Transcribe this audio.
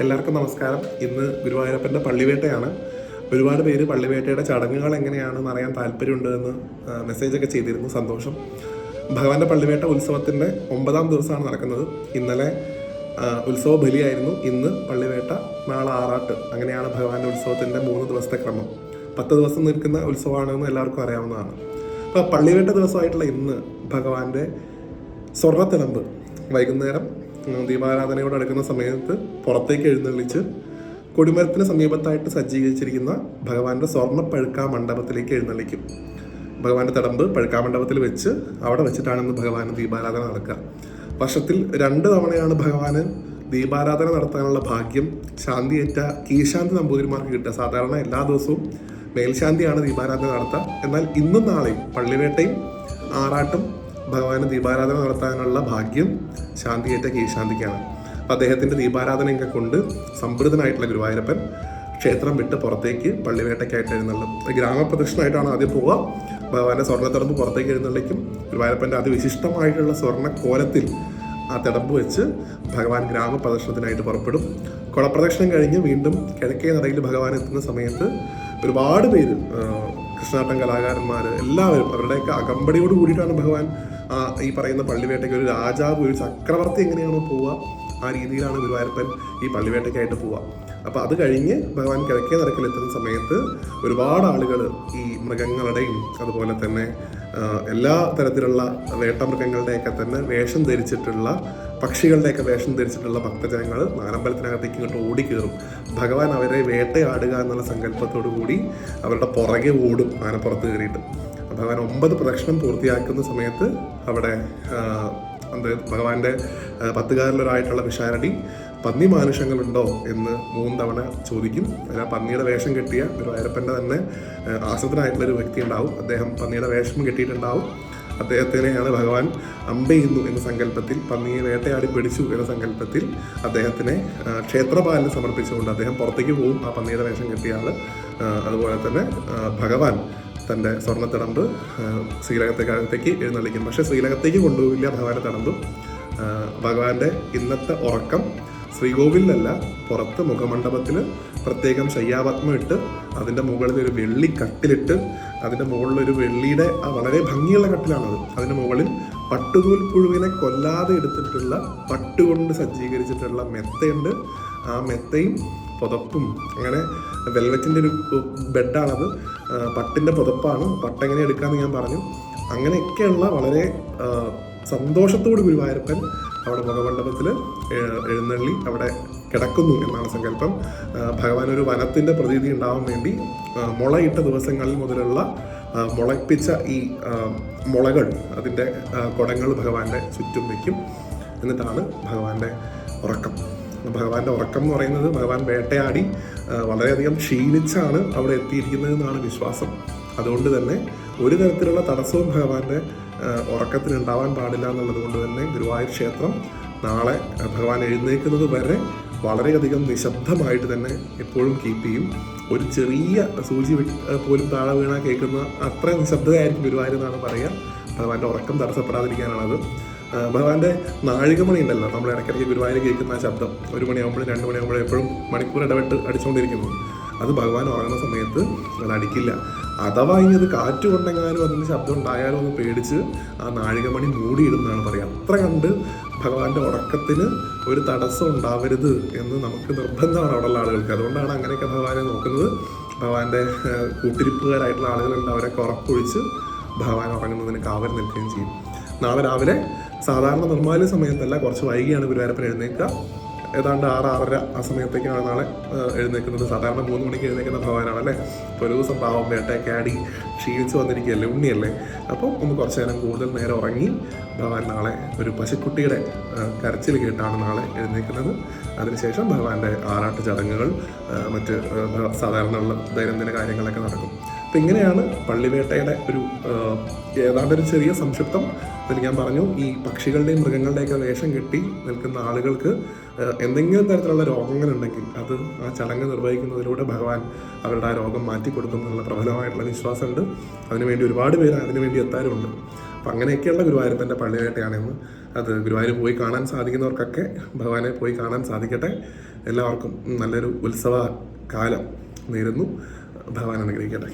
എല്ലാവർക്കും നമസ്കാരം. ഇന്ന് ഗുരുവായൂരപ്പന്റെ പള്ളിവേട്ടയാണ്. ഒരുപാട് പേര് പള്ളിവേട്ടയുടെ ചടങ്ങുകൾ എങ്ങനെയാണെന്ന് അറിയാൻ താല്പര്യമുണ്ടെന്ന് മെസ്സേജൊക്കെ ചെയ്തിരുന്നു. സന്തോഷം. ഭഗവാന്റെ പള്ളിവേട്ട ഉത്സവത്തിന്റെ ഒമ്പതാം ദിവസമാണ് നടക്കുന്നത്. ഇന്നലെ ഉത്സവ ബലിയായിരുന്നു. ഇന്ന് പള്ളിവേട്ട നാളെ ആറാട്ട്. അങ്ങനെയാണ് ഭഗവാന്റെ ഉത്സവത്തിന്റെ മൂന്ന് ദിവസത്തെ ക്രമം. പത്ത് ദിവസം നിൽക്കുന്ന ഉത്സവമാണെന്ന് എല്ലാവർക്കും അറിയാവുന്നതാണ്. അപ്പോൾ പള്ളിവേട്ട ദിവസമായിട്ടുള്ള ഇന്ന് ഭഗവാന്റെ സ്വർണത്തിളമ്പ് വൈകുന്നേരം ദീപാരാധനയോട് അടുക്കുന്ന സമയത്ത് പുറത്തേക്ക് എഴുന്നള്ളിച്ച് കൊടിമരത്തിന് സമീപത്തായിട്ട് സജ്ജീകരിച്ചിരിക്കുന്ന ഭഗവാന്റെ സ്വർണ പഴുക്കാ മണ്ഡപത്തിലേക്ക് എഴുന്നള്ളിക്കും. ഭഗവാന്റെ തടമ്പ് പഴുക്കാ മണ്ഡപത്തിൽ വെച്ച് അവിടെ വെച്ചിട്ടാണ് ഇന്ന് ദീപാരാധന നടക്കുക. വർഷത്തിൽ രണ്ട് തവണയാണ് ഭഗവാന് ദീപാരാധന നടത്താനുള്ള ഭാഗ്യം ശാന്തിയേറ്റ കീശാന്തി നമ്പൂതിരിമാർക്ക് കിട്ടുക. സാധാരണ എല്ലാ ദിവസവും മേൽശാന്തിയാണ് ദീപാരാധന നടത്തുക. എന്നാൽ ഇന്നും നാളെയും പള്ളിവേട്ടയും ആറാട്ടും ഭഗവാന് ദീപാരാധന നടത്താനുള്ള ഭാഗ്യം ശാന്തിയേറ്റ കീശാന്തിക്കാണ് അപ്പം അദ്ദേഹത്തിന്റെ ദീപാരാധനയൊക്കെ കൊണ്ട് സമൃദ്ധനായിട്ടുള്ള ഗുരുവായൂരപ്പൻ ക്ഷേത്രം വിട്ട് പുറത്തേക്ക് പള്ളിവേട്ടയ്ക്കായിട്ട് എഴുന്നള്ളും. ഗ്രാമപ്രദക്ഷിണമായിട്ടാണ് ആദ്യം പോവുക. ഭഗവാന്റെ സ്വർണത്തിടമ്പ് പുറത്തേക്ക് എഴുന്നള്ളിക്കും. ഗുരുവായൂരപ്പന്റെ അതിവിശിഷ്ടമായിട്ടുള്ള സ്വർണ കോലത്തിൽ ആ തിടമ്പ് വെച്ച് ഭഗവാൻ ഗ്രാമപ്രദക്ഷിണത്തിനായിട്ട് പുറപ്പെടും. കുളപ്രദക്ഷിണം കഴിഞ്ഞ് വീണ്ടും കിഴക്കേ നടയിൽ ഭഗവാൻ എത്തുന്ന സമയത്ത് ഒരുപാട് പേര് കൃഷ്ണാട്ടം കലാകാരന്മാർ എല്ലാവരും അവരുടെയൊക്കെ അകമ്പടിയോട് കൂടിയിട്ടാണ് ഭഗവാൻ ഈ പറയുന്ന പള്ളിവേട്ടയ്ക്ക് ഒരു രാജാവ് ഒരു ചക്രവർത്തി എങ്ങനെയാണോ പോവുക ആ രീതിയിലാണ് ഗുരുവായൂരപ്പൻ ഈ പള്ളിവേട്ടയ്ക്കായിട്ട് പോവുക. അപ്പോൾ അത് കഴിഞ്ഞ് ഭഗവാൻ കിഴക്കേ നിരക്കിൽ എത്തുന്ന സമയത്ത് ഒരുപാട് ആളുകൾ ഈ മൃഗങ്ങളുടെയും അതുപോലെ തന്നെ എല്ലാ തരത്തിലുള്ള വേട്ടമൃഗങ്ങളുടെയൊക്കെ തന്നെ വേഷം ധരിച്ചിട്ടുള്ള പക്ഷികളുടെയൊക്കെ വേഷം ധരിച്ചിട്ടുള്ള ഭക്തജനങ്ങൾ നാനമ്പലത്തിനകത്തേക്ക് ഇങ്ങോട്ട് ഓടി കയറും ഭഗവാൻ അവരെ വേട്ടയാടുക എന്നുള്ള സങ്കല്പത്തോടു കൂടി അവരുടെ പുറകെ ഓടും ആനപ്പുറത്ത് കയറിയിട്ട്. ഭഗവാൻ ഒമ്പത് പ്രദക്ഷിണം പൂർത്തിയാക്കുന്ന സമയത്ത് അവിടെ എന്ത് ഭഗവാന്റെ പത്തുകാരിലൊരായിട്ടുള്ള വിശാരടി പന്നി മാനുഷങ്ങളുണ്ടോ? എന്ന് മൂന്ന് തവണ ചോദിക്കും. അതിൽ പന്നിയുടെ വേഷം കെട്ടിയ ഗുരുവായൂരപ്പന്റെ തന്നെ ആ, ഒരു വ്യക്തി ഉണ്ടാവും. അദ്ദേഹം പന്നിയുടെ വേഷം കെട്ടിയിട്ടുണ്ടാവും. അദ്ദേഹത്തിനെയാണ് ഭഗവാൻ അമ്പെയ്യുന്നു എന്ന സങ്കല്പത്തിൽ പന്നിയെ വേട്ടയാടി പിടിച്ചു എന്ന സങ്കല്പത്തിൽ അദ്ദേഹത്തിനെ ക്ഷേത്രപാലിന് സമർപ്പിച്ചുകൊണ്ട് അദ്ദേഹം പുറത്തേക്ക് പോകും ആ പന്നിയുടെ വേഷം കെട്ടിയ ആൾ അതുപോലെ തന്നെ ഭഗവാൻ തന്റെ സ്വർണ തടമ്പ് ശ്രീലകത്തെ ശ്രീലകത്തേക്കകത്തേക്ക് എഴുന്നള്ളിക്കും പക്ഷേ ശ്രീലകത്തേക്ക് കൊണ്ടുപോകില്ല ഭഗവാന്റെ തടമ്പ് ഭഗവാന്റെ ഇന്നത്തെ ഉറക്കം ശ്രീകോവിലല്ല പുറത്ത് മുഖമണ്ഡപത്തിൽ പ്രത്യേകം ശയ്യാപത്മം ഇട്ട് അതിന്റെ മുകളിൽ ഒരു വെള്ളി കട്ടിലിട്ട് അതിന്റെ മുകളിൽ ഒരു വെള്ളിയുടെ വളരെ ഭംഗിയുള്ള കട്ടിലാണത്. അതിന്റെ മുകളിൽ പട്ടുകൂൽ പുഴുവിനെ കൊല്ലാതെ എടുത്തിട്ടുള്ള പട്ടുകൊണ്ട് സജ്ജീകരിച്ചിട്ടുള്ള മെത്തയുണ്ട്. ആ മെത്തയും പുതപ്പും അങ്ങനെ വെൽവെറ്റിന്റെ ഒരു ബെഡാണത്. പട്ടിന്റെ പുതപ്പാണ്. പട്ടെങ്ങനെ എടുക്കാമെന്ന് ഞാൻ പറഞ്ഞു. അങ്ങനെയൊക്കെയുള്ള വളരെ സന്തോഷത്തോട് ഗുരുവായൂരപ്പൻ അവിടെ മുഖമണ്ഡപത്തിൽ എഴുന്നള്ളി അവിടെ കിടക്കുന്നു എന്നാണ് സങ്കല്പം. ഭഗവാൻ ഒരു വനത്തിന്റെ പ്രതീതി ഉണ്ടാവാൻ വേണ്ടി മുളയിട്ട ദിവസങ്ങളിൽ മുതലുള്ള മുളപ്പിച്ച ഈ മുളകൾ അതിന്റെ കുടങ്ങൾ ഭഗവാന്റെ ചുറ്റും വയ്ക്കും. എന്നിട്ടാണ് ഭഗവാന്റെ ഉറക്കം. ഭഗവാന്റെ ഉറക്കം എന്ന് പറയുന്നത് ഭഗവാൻ വേട്ടയാടി വളരെയധികം ക്ഷീണിച്ചാണ് അവിടെ എത്തിയിരിക്കുന്നത് എന്നാണ് വിശ്വാസം. അതുകൊണ്ട് തന്നെ ഒരു തരത്തിലുള്ള തടസ്സവും ഭഗവാന്റെ ഉറക്കത്തിന് ഉണ്ടാവാൻ പാടില്ല എന്നുള്ളത് കൊണ്ട് തന്നെ ഗുരുവായൂർ ക്ഷേത്രം നാളെ ഭഗവാൻ എഴുന്നേൽക്കുന്നത് വരെ വളരെയധികം നിശബ്ദമായിട്ട് തന്നെ എപ്പോഴും കീപ്പ് ചെയ്യും. ഒരു ചെറിയ സൂചി പോലും താഴെ വീണാൽ കേൾക്കുന്ന അത്ര നിശബ്ദതയായിരിക്കും ഗുരുവായൂർ എന്നാണ് പറയുക. ഭഗവാന്റെ ഉറക്കം തടസ്സപ്പെടാതിരിക്കാനാണത്. ഭഗവാന്റെ നാഴികമണി ഉണ്ടല്ലോ നമ്മൾ ഇടയ്ക്കിടയ്ക്ക് ഗുരുവായൂർ കേൾക്കുന്ന ആ ശബ്ദം. ഒരു മണിയാകുമ്പോഴും രണ്ട് മണിയാകുമ്പോഴും എപ്പോഴും മണിക്കൂർ ഇടപെട്ട് അടിച്ചുകൊണ്ടിരിക്കുന്നു. അത് ഭഗവാൻ ഉറങ്ങുന്ന സമയത്ത് അത് അടിക്കില്ല. അഥവാ ഇനി അത് കാറ്റ് കൊണ്ടെങ്ങാനും അതിന് ശബ്ദം ഉണ്ടായാലും ഒന്ന് പേടിച്ച് ആ നാഴികമണി മൂടിയിടുന്നതാണ് പറയുക. അത്ര കണ്ട് ഭഗവാന്റെ ഉറക്കത്തിന് ഒരു തടസ്സം ഉണ്ടാവരുത് എന്ന് നമുക്ക് നിർബന്ധമാണ് അവിടെയുള്ള ആളുകൾക്ക്. അതുകൊണ്ടാണ് അങ്ങനെയൊക്കെ ഭഗവാനെ നോക്കുന്നത്. ഭഗവാന്റെ കൂട്ടിരിപ്പുകാരായിട്ടുള്ള ആളുകളുണ്ട്. അവരൊക്കെ ഉറപ്പൊഴിച്ച് ഭഗവാൻ ഉറങ്ങുന്നതിന് കാവൽ നിൽക്കുകയും ചെയ്യും. നാളെ രാവിലെ സാധാരണ നിർമ്മാല്യ സമയത്തല്ല കുറച്ച് വൈകിയാണ് ഗുരുവായൂരപ്പൻ എഴുന്നേൽക്കുക. ഏതാണ്ട് ആറ് ആറര ആ സമയത്തേക്കാണ് നാളെ എഴുന്നേൽക്കുന്നത്. സാധാരണ മൂന്ന് മണിക്ക് എഴുന്നേൽക്കുന്ന ഭഗവാനാണ് അല്ലേ അപ്പോൾ ഒരു ദിവസം പാവം വേട്ടയൊക്കെ കാടി ക്ഷീണിച്ച് വന്നിരിക്കുകയല്ലേ ഉണ്ണിയല്ലേ? അപ്പോൾ ഒന്ന് കുറച്ച് നേരം കൂടുതൽ നേരം ഉറങ്ങി ഭഗവാൻ നാളെ ഒരു പശുക്കുട്ടിയുടെ കരച്ചിൽ കേട്ടാണ് നാളെ എഴുന്നേൽക്കുന്നത്. അതിനുശേഷം ഭഗവാന്റെ ആറാട്ട് ചടങ്ങുകൾ മറ്റ് ആ, സാധാരണ ഉള്ള ദൈനംദിന കാര്യങ്ങളൊക്കെ നടക്കും. അപ്പം ഇങ്ങനെയാണ് പള്ളിവേട്ടയുടെ ഒരു ഏതാണ്ട് ഒരു ചെറിയ സംക്ഷിപ്തം അതിൽ ഞാൻ പറഞ്ഞു ഈ പക്ഷികളുടെയും മൃഗങ്ങളുടെയൊക്കെ വേഷം കെട്ടി നിൽക്കുന്ന ആളുകൾക്ക് എന്തെങ്കിലും തരത്തിലുള്ള രോഗങ്ങളുണ്ടെങ്കിൽ അത് ആ ചടങ്ങ് നിർവഹിക്കുന്നതിലൂടെ ഭഗവാൻ അവരുടെ ആ രോഗം മാറ്റിക്കൊടുക്കും എന്നുള്ള പ്രബലമായിട്ടുള്ള വിശ്വാസമുണ്ട്. അതിനുവേണ്ടി ഒരുപാട് പേര് അതിനുവേണ്ടി എത്താറുണ്ട് അപ്പം അങ്ങനെയൊക്കെയുള്ള ഗുരുവായൂരപ്പന്റെ പള്ളിവേട്ടയാണെന്ന്. അത് ഗുരുവായൂർ പോയി കാണാൻ സാധിക്കുന്നവർക്കൊക്കെ ഭഗവാനെ പോയി കാണാൻ സാധിക്കട്ടെ. എല്ലാവർക്കും നല്ലൊരു ഉത്സവ കാലം നേരുന്നു. ഭഗവാൻ അനുഗ്രഹിക്കട്ടെ.